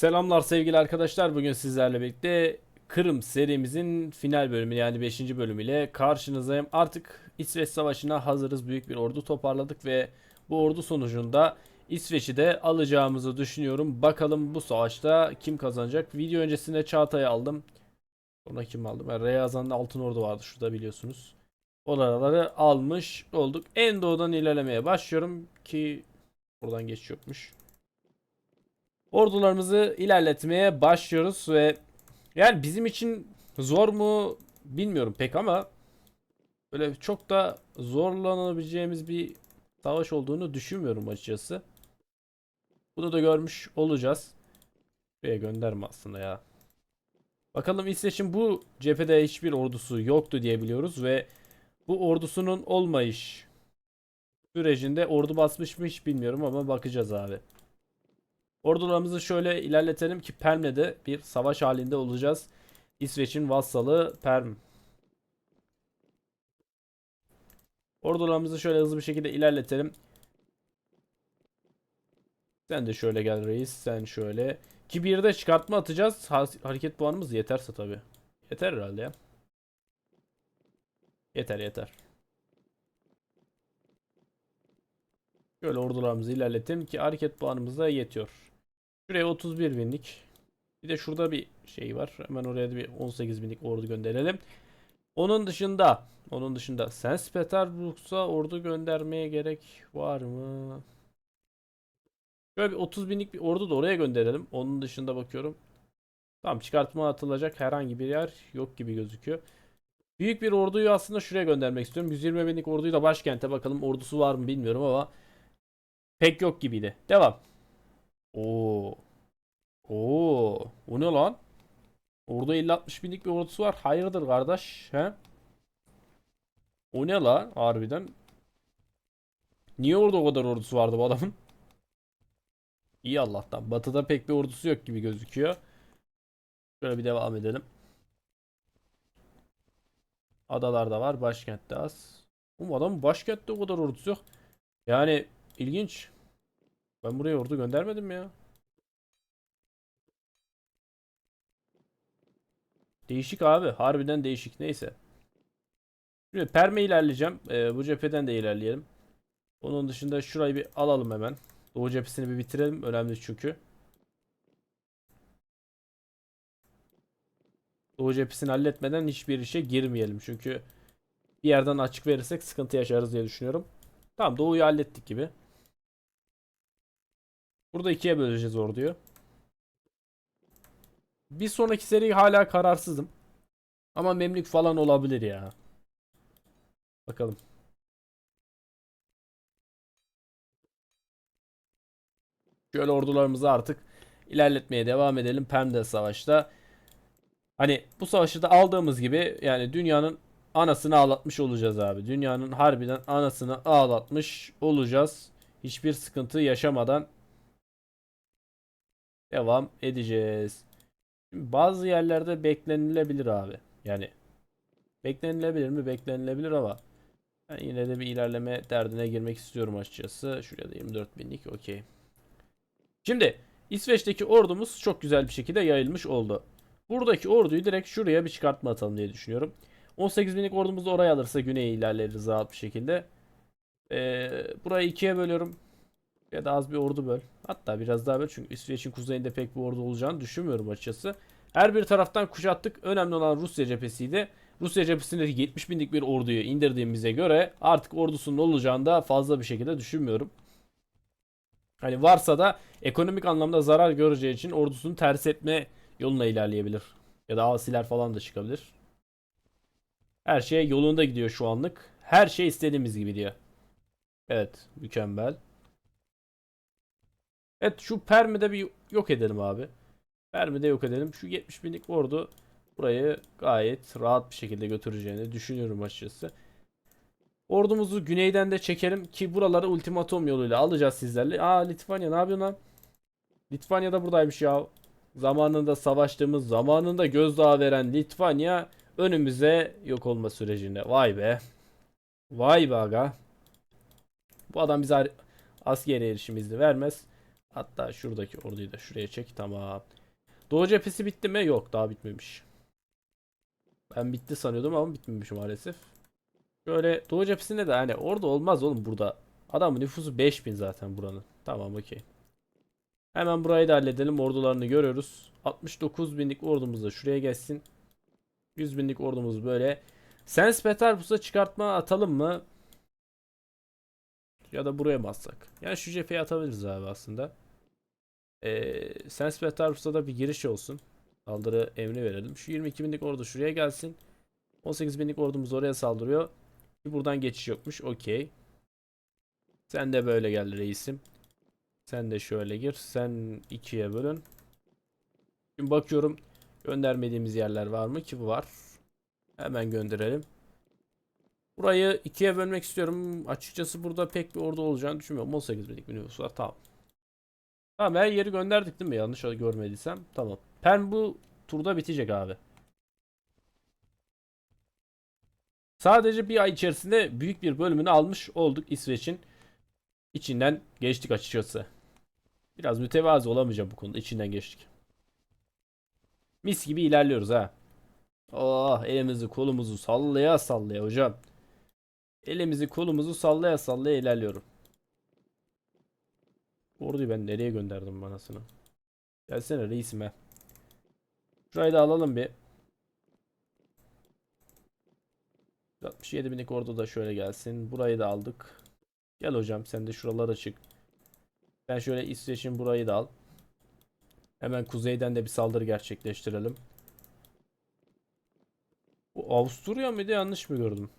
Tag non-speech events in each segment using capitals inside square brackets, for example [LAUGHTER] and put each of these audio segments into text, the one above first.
Selamlar sevgili arkadaşlar. Bugün sizlerle birlikte Kırım serimizin final bölümü yani 5. bölümüyle karşınızdayım. Artık İsveç Savaşı'na hazırız. Büyük bir ordu toparladık ve bu ordu sonucunda İsveç'i de alacağımızı düşünüyorum. Bakalım bu savaşta kim kazanacak? Video öncesinde Çağatay'ı aldım. Sonra kim aldım? Yani Reyazan'da Altın Ordu vardı şurada biliyorsunuz. Oraları almış olduk. En doğudan ilerlemeye başlıyorum ki buradan geç yokmuş. Ordularımızı ilerletmeye başlıyoruz ve yani bizim için zor mu bilmiyorum pek ama böyle çok da zorlanabileceğimiz bir savaş olduğunu düşünmüyorum açıkçası. Bunu da görmüş olacağız. Buraya gönderme aslında ya. Bakalım İsveç'in bu cephede hiçbir ordusu yoktu diye biliyoruz ve bu ordusunun olmayış sürecinde ordu basmış mı hiç bilmiyorum ama bakacağız abi. Ordularımızı şöyle ilerletelim ki Perm'le de bir savaş halinde olacağız. İsveç'in vassalı Perm. Ordularımızı şöyle hızlı bir şekilde ilerletelim. Sen de şöyle gel reis. Sen şöyle. Ki bir de çıkartma atacağız. Ha- hareket puanımız yeterse tabi. Yeter herhalde ya. Yeter yeter. Şöyle ordularımızı ilerletelim ki hareket puanımız da yetiyor. Şuraya 31 binlik. Bir de şurada bir şey var. Hemen oraya da bir 18 binlik ordu gönderelim. Onun dışında onun dışında Sens Petersburg'a ordu göndermeye gerek var mı? Şöyle bir 30 binlik bir ordu da oraya gönderelim. Onun dışında bakıyorum. Tamam çıkartma atılacak herhangi bir yer yok gibi gözüküyor. Büyük bir orduyu aslında şuraya göndermek istiyorum. 120 binlik orduyu da başkente bakalım ordusu var mı bilmiyorum ama pek yok gibiydi. Devam. Oo. Oo. O ne lan? Orada 50-60 binlik bir ordusu var. Hayırdır kardeş? He? O ne lan? Harbiden. Niye orada o kadar ordusu vardı bu adamın? [LAUGHS] İyi Allah'tan. Batı'da pek bir ordusu yok gibi gözüküyor. Şöyle bir devam edelim. Adalarda var. Başkentte az. Oğlum adamın başkentte o kadar ordusu yok. Yani ilginç. Ben buraya ordu göndermedim ya? Değişik abi. Harbiden değişik. Neyse. Şimdi Perme ilerleyeceğim. Ee, bu cepheden de ilerleyelim. Onun dışında şurayı bir alalım hemen. Doğu cephesini bir bitirelim. Önemli çünkü. Doğu cephesini halletmeden hiçbir işe girmeyelim. Çünkü bir yerden açık verirsek sıkıntı yaşarız diye düşünüyorum. Tamam Doğu'yu hallettik gibi. Burada ikiye böleceğiz orduyu. Bir sonraki seri hala kararsızım. Ama Memlük falan olabilir ya. Bakalım. Şöyle ordularımızı artık ilerletmeye devam edelim Pem'de savaşta. Hani bu savaşı da aldığımız gibi yani dünyanın anasını ağlatmış olacağız abi. Dünyanın harbiden anasını ağlatmış olacağız. Hiçbir sıkıntı yaşamadan devam edeceğiz. Şimdi bazı yerlerde beklenilebilir abi. Yani beklenilebilir mi? Beklenilebilir ama ben yine de bir ilerleme derdine girmek istiyorum açıkçası. Şuraya da 24 binlik okey. Şimdi İsveç'teki ordumuz çok güzel bir şekilde yayılmış oldu. Buradaki orduyu direkt şuraya bir çıkartma atalım diye düşünüyorum. 18 binlik ordumuz da oraya alırsa güneye ilerleriz rahat bir şekilde. Ee, burayı ikiye bölüyorum. Ya da az bir ordu böl. Hatta biraz daha böl çünkü İsveç'in kuzeyinde pek bir ordu olacağını düşünmüyorum açıkçası. Her bir taraftan kuşattık. Önemli olan Rusya cephesiydi. Rusya cephesindeki 70 binlik bir orduyu indirdiğimize göre artık ordusunun olacağını da fazla bir şekilde düşünmüyorum. Hani varsa da ekonomik anlamda zarar göreceği için ordusunu ters etme yoluna ilerleyebilir. Ya da asiler falan da çıkabilir. Her şey yolunda gidiyor şu anlık. Her şey istediğimiz gibi diyor. Evet, mükemmel. Evet şu Permi'de bir yok edelim abi. Permi'de yok edelim. Şu 70 binlik ordu burayı gayet rahat bir şekilde götüreceğini düşünüyorum açıkçası. Ordumuzu güneyden de çekelim ki buraları ultimatom yoluyla alacağız sizlerle. Aa Litvanya ne yapıyorsun lan? Litvanya da buradaymış ya. Zamanında savaştığımız, zamanında gözdağı veren Litvanya önümüze yok olma sürecinde. Vay be. Vay be aga. Bu adam bize askeri erişim izni vermez. Hatta şuradaki orduyu da şuraya çek. Tamam. Doğu cephesi bitti mi? Yok daha bitmemiş. Ben bitti sanıyordum ama bitmemiş maalesef. Şöyle Doğu cephesinde de hani orada olmaz oğlum burada. Adamın nüfusu 5000 zaten buranın. Tamam okey. Hemen burayı da halledelim. Ordularını görüyoruz. 69 binlik ordumuz da şuraya gelsin. 100 binlik ordumuz böyle. Sens Petersburg'a çıkartma atalım mı? Ya da buraya mı atsak? Yani şu cepheye atabiliriz abi aslında. Ee, Sens Petersburg'a da bir giriş olsun. Saldırı emri verelim. Şu 22 binlik ordu şuraya gelsin. 18 binlik ordumuz oraya saldırıyor. Buradan geçiş yokmuş. Okey. Sen de böyle gel reisim. Sen de şöyle gir. Sen ikiye bölün. Şimdi bakıyorum. Göndermediğimiz yerler var mı ki var. Hemen gönderelim. Burayı ikiye bölmek istiyorum. Açıkçası burada pek bir ordu olacağını düşünmüyorum. 18 binlik bir nüfus var. Tamam. Tamam her yeri gönderdik değil mi? Yanlış görmediysem. Tamam. Pen bu turda bitecek abi. Sadece bir ay içerisinde büyük bir bölümünü almış olduk İsveç'in. içinden geçtik açıkçası. Biraz mütevazı olamayacağım bu konuda. İçinden geçtik. Mis gibi ilerliyoruz ha. Oh elimizi kolumuzu sallaya sallaya hocam. Elimizi kolumuzu sallaya sallaya ilerliyorum. Orduyu ben nereye gönderdim manasını? Gelsene reisime. Şurayı da alalım bir. 67 binlik ordu da şöyle gelsin. Burayı da aldık. Gel hocam sen de şuralara çık. Ben şöyle İsveç'in burayı da al. Hemen kuzeyden de bir saldırı gerçekleştirelim. Bu Avusturya mıydı yanlış mı gördüm?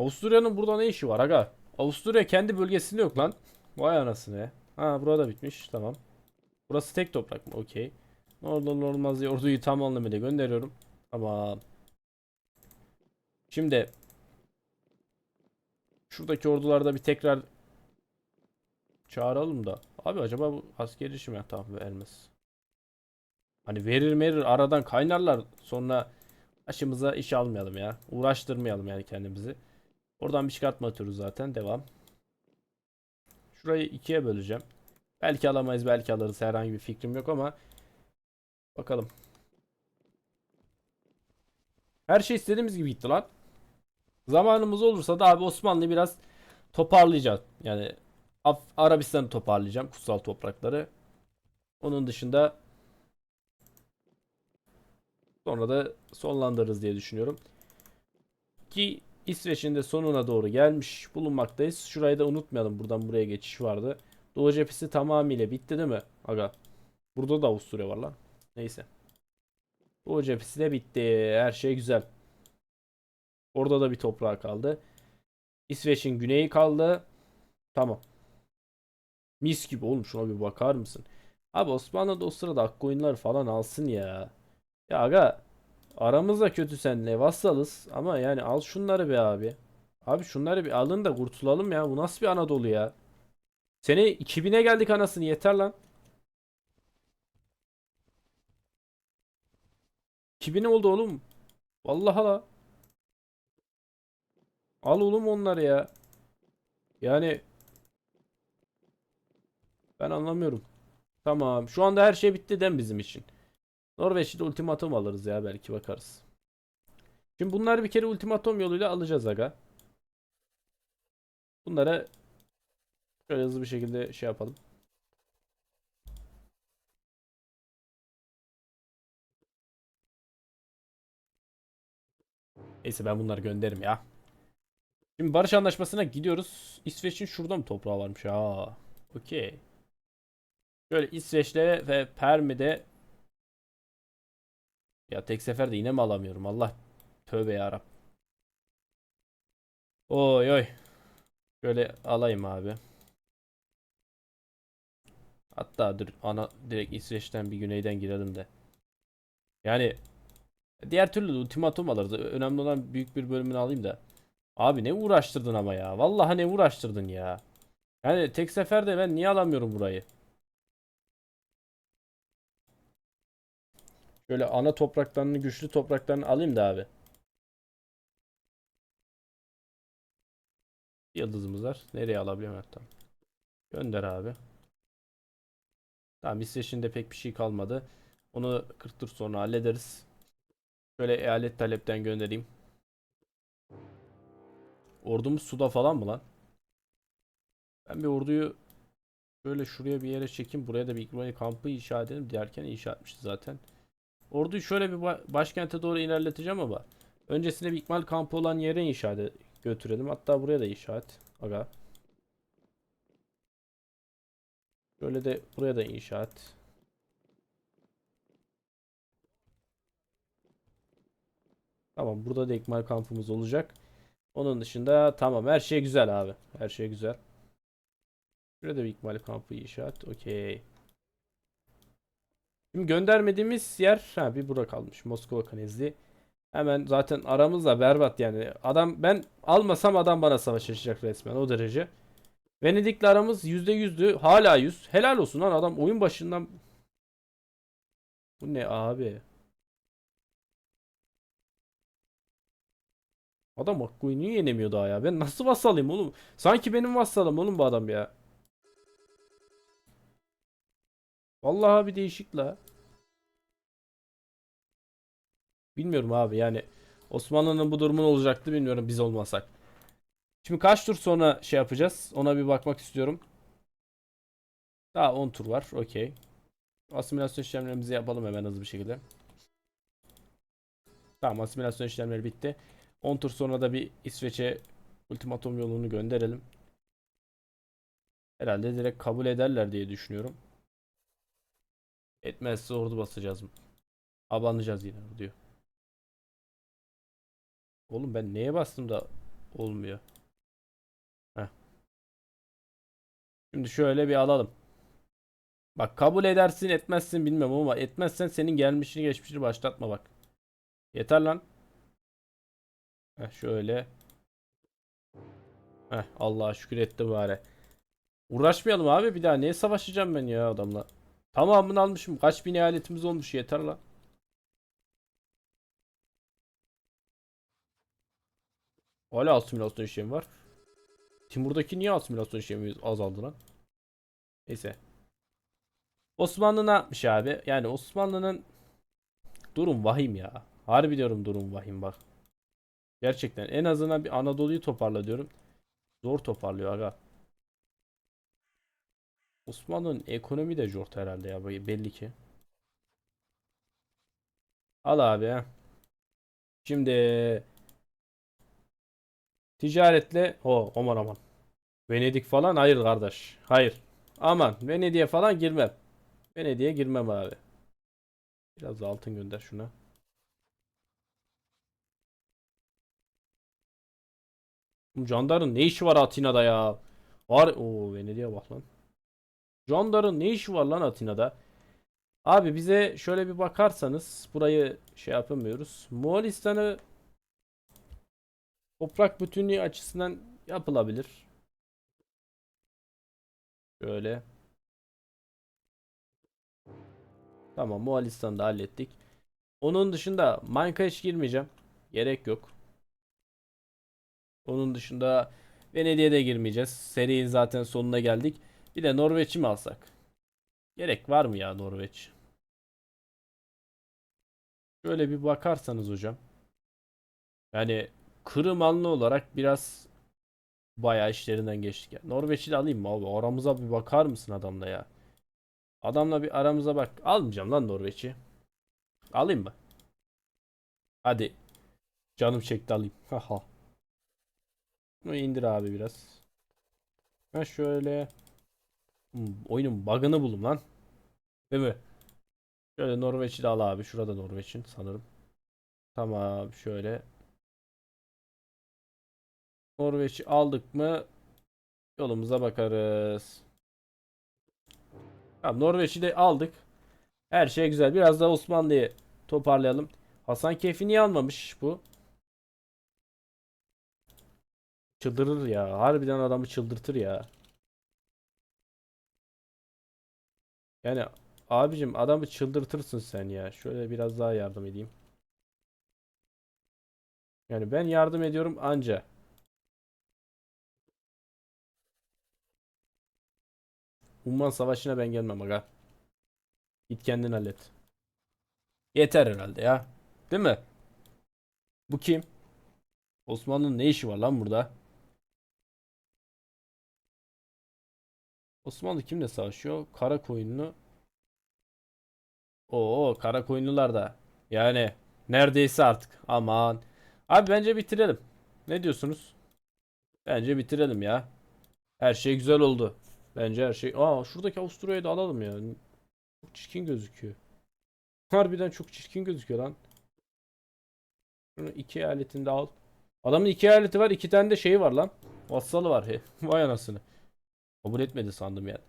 Avusturya'nın burada ne işi var aga? Avusturya kendi bölgesinde yok lan. Vay anasını ya. Ha burada bitmiş tamam. Burası tek toprak mı? Okey. Ne olmaz diye orduyu tam anlamıyla gönderiyorum. Tamam. Şimdi şuradaki ordularda bir tekrar çağıralım da. Abi acaba bu askeri işi mi? Tamam vermez. Hani verir verir aradan kaynarlar. Sonra başımıza iş almayalım ya. Uğraştırmayalım yani kendimizi. Oradan bir çıkartma atıyoruz zaten. Devam. Şurayı ikiye böleceğim. Belki alamayız belki alırız. Herhangi bir fikrim yok ama bakalım. Her şey istediğimiz gibi gitti lan. Zamanımız olursa da abi Osmanlı'yı biraz toparlayacağız. Yani Af- Arabistan'ı toparlayacağım. Kutsal toprakları. Onun dışında sonra da sonlandırırız diye düşünüyorum. Ki İsveç'in de sonuna doğru gelmiş bulunmaktayız. Şurayı da unutmayalım. Buradan buraya geçiş vardı. Doğu cephesi tamamıyla bitti değil mi? Aga. Burada da Avusturya var lan. Neyse. Doğu cephesi de bitti. Her şey güzel. Orada da bir toprağı kaldı. İsveç'in güneyi kaldı. Tamam. Mis gibi oğlum şuna bir bakar mısın? Abi Osmanlı da o sırada Akkoyunlar falan alsın ya. Ya aga aramızda kötü senle vassalız ama yani al şunları be abi. Abi şunları bir alın da kurtulalım ya. Bu nasıl bir Anadolu ya? Sene 2000'e geldik anasını yeter lan. 2000 oldu oğlum. Vallahi la. Al oğlum onları ya. Yani ben anlamıyorum. Tamam. Şu anda her şey bitti dem bizim için. Norveç'te ultimatum alırız ya belki bakarız. Şimdi bunları bir kere ultimatum yoluyla alacağız aga. Bunlara şöyle hızlı bir şekilde şey yapalım. Neyse ben bunları gönderirim ya. Şimdi barış anlaşmasına gidiyoruz. İsveç'in şurada mı toprağı varmış? Aa. Okey. Şöyle İsveç'le ve Permi'de ya tek seferde yine mi alamıyorum? Allah tövbe yarab. Oy oy. Şöyle alayım abi. Hatta dur ana direkt İsveç'ten bir güneyden girelim de. Yani diğer türlü de ultimatum alırız. Önemli olan büyük bir bölümünü alayım da. Abi ne uğraştırdın ama ya. Vallahi ne uğraştırdın ya. Yani tek seferde ben niye alamıyorum burayı? Şöyle ana topraklarını, güçlü topraklarını alayım da abi. Yıldızımız var. Nereye alabiliyorum hatta? Gönder abi. Tamam İsveç'in pek bir şey kalmadı. Onu 40 tur sonra hallederiz. Şöyle eyalet talepten göndereyim. Ordumuz suda falan mı lan? Ben bir orduyu böyle şuraya bir yere çekeyim. Buraya da bir ikmali kampı inşa edelim. Derken inşa etmişti zaten. Orduyu şöyle bir ba- başkente doğru ilerleteceğim ama öncesinde bir ikmal kampı olan yere inşa ede- götürelim. Hatta buraya da inşa et. Aga. Şöyle de buraya da inşa et. Tamam burada da ikmal kampımız olacak. Onun dışında tamam her şey güzel abi. Her şey güzel. Şurada bir ikmal kampı inşaat. Okey. Şimdi göndermediğimiz yer ha bir bura kalmış. Moskova Kanezli. Hemen zaten aramızda berbat yani. Adam ben almasam adam bana savaş açacak resmen o derece. Venedik'le aramız %100'dü. Hala 100. Helal olsun lan adam oyun başından Bu ne abi? Adam Akko'yu niye yenemiyor daha ya? Ben nasıl vassalayım oğlum? Sanki benim vassalım oğlum bu adam ya. Vallahi bir değişik la. Bilmiyorum abi yani Osmanlı'nın bu durumu olacaktı bilmiyorum biz olmasak. Şimdi kaç tur sonra şey yapacağız? Ona bir bakmak istiyorum. Daha 10 tur var. Okey. Asimilasyon işlemlerimizi yapalım hemen hızlı bir şekilde. Tamam asimilasyon işlemleri bitti. 10 tur sonra da bir İsveç'e ultimatom yolunu gönderelim. Herhalde direkt kabul ederler diye düşünüyorum. Etmezse ordu basacağız mı? Abanacağız yine diyor. Oğlum ben neye bastım da olmuyor. Heh. Şimdi şöyle bir alalım. Bak kabul edersin etmezsin bilmem ama etmezsen senin gelmişini geçmişini başlatma bak. Yeter lan. Heh, şöyle. Heh, Allah'a şükür etti bari. Uğraşmayalım abi bir daha. Neye savaşacağım ben ya adamla? Tamamını almışım. Kaç bin eyaletimiz olmuş yeter lan. Hala asimilasyon işlemi var. Timur'daki niye asimilasyon işlemi azaldı lan? Neyse. Osmanlı ne yapmış abi? Yani Osmanlı'nın durum vahim ya. Harbi diyorum durum vahim bak. Gerçekten en azından bir Anadolu'yu toparla diyorum. Zor toparlıyor aga. Osmanlı'nın ekonomi de zor herhalde ya belli ki. Al abi ha. Şimdi ticaretle o aman aman. Venedik falan hayır kardeş. Hayır. Aman Venedik'e falan girmem. Venedik'e girmem abi. Biraz altın gönder şuna. Candar'ın ne işi var Atina'da ya? Var o Venedik'e bak lan. Candar'ın ne işi var lan Atina'da? Abi bize şöyle bir bakarsanız burayı şey yapamıyoruz. Moğolistan'ı toprak bütünlüğü açısından yapılabilir. Şöyle. Tamam Moğolistan'ı da hallettik. Onun dışında Maink'a hiç girmeyeceğim. Gerek yok. Onun dışında Venedik'e de girmeyeceğiz. Serinin zaten sonuna geldik. Bir de Norveç'i mi alsak? Gerek var mı ya Norveç? Şöyle bir bakarsanız hocam. Yani Kırım Anlı olarak biraz bayağı işlerinden geçtik ya. Norveç'i de alayım mı abi? Aramıza bir bakar mısın adamla ya? Adamla bir aramıza bak. Almayacağım lan Norveç'i. Alayım mı? Hadi. Canım çekti alayım. [LAUGHS] Haha. Bunu indir abi biraz. Ha şöyle. Hmm, oyunun bug'ını bulum lan. Değil mi? Şöyle Norveç'i de al abi. Şurada Norveç'in sanırım. Tamam şöyle. Norveç'i aldık mı yolumuza bakarız. Tamam Norveç'i de aldık. Her şey güzel. Biraz da Osmanlı'yı toparlayalım. Hasan Keyfi niye almamış bu? Çıldırır ya. Harbiden adamı çıldırtır ya. Yani abicim adamı çıldırtırsın sen ya. Şöyle biraz daha yardım edeyim. Yani ben yardım ediyorum anca. Umman Savaşı'na ben gelmem aga. Git kendin hallet. Yeter herhalde ya. Değil mi? Bu kim? Osmanlı'nın ne işi var lan burada? Osmanlı kimle savaşıyor? Karakoyunlu. Oo, Karakoyunlular da. Yani neredeyse artık. Aman. Abi bence bitirelim. Ne diyorsunuz? Bence bitirelim ya. Her şey güzel oldu. Bence her şey. Aa şuradaki Avusturya'yı da alalım ya. Çok çirkin gözüküyor. Harbiden çok çirkin gözüküyor lan. Şunu iki eyaletini de al. Adamın iki eyaleti var. iki tane de şeyi var lan. Vassalı var. He. [LAUGHS] Vay anasını. Kabul etmedi sandım yani.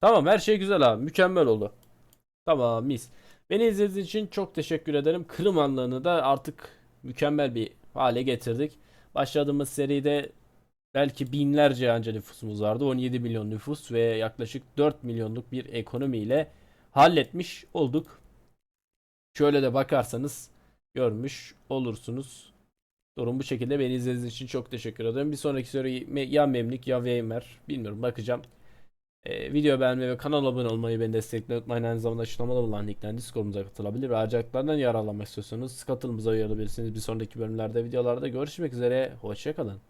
Tamam her şey güzel abi. Mükemmel oldu. Tamam mis. Beni izlediğiniz için çok teşekkür ederim. Kırım Hanlığı'nı da artık mükemmel bir hale getirdik. Başladığımız seride belki binlerce anca nüfusumuz vardı. 17 milyon nüfus ve yaklaşık 4 milyonluk bir ekonomiyle halletmiş olduk. Şöyle de bakarsanız görmüş olursunuz. Durum bu şekilde. Beni izlediğiniz için çok teşekkür ederim. Bir sonraki soru ya Memlik ya Veymer. Bilmiyorum bakacağım. Ee, video beğenmeyi ve kanala abone olmayı beni desteklemeyi unutmayın. Aynı zamanda açıklamada bulunan linkten Discord'umuza katılabilir ve yararlanmak istiyorsanız katılımıza üye olabilirsiniz. Bir sonraki bölümlerde videolarda görüşmek üzere. Hoşçakalın.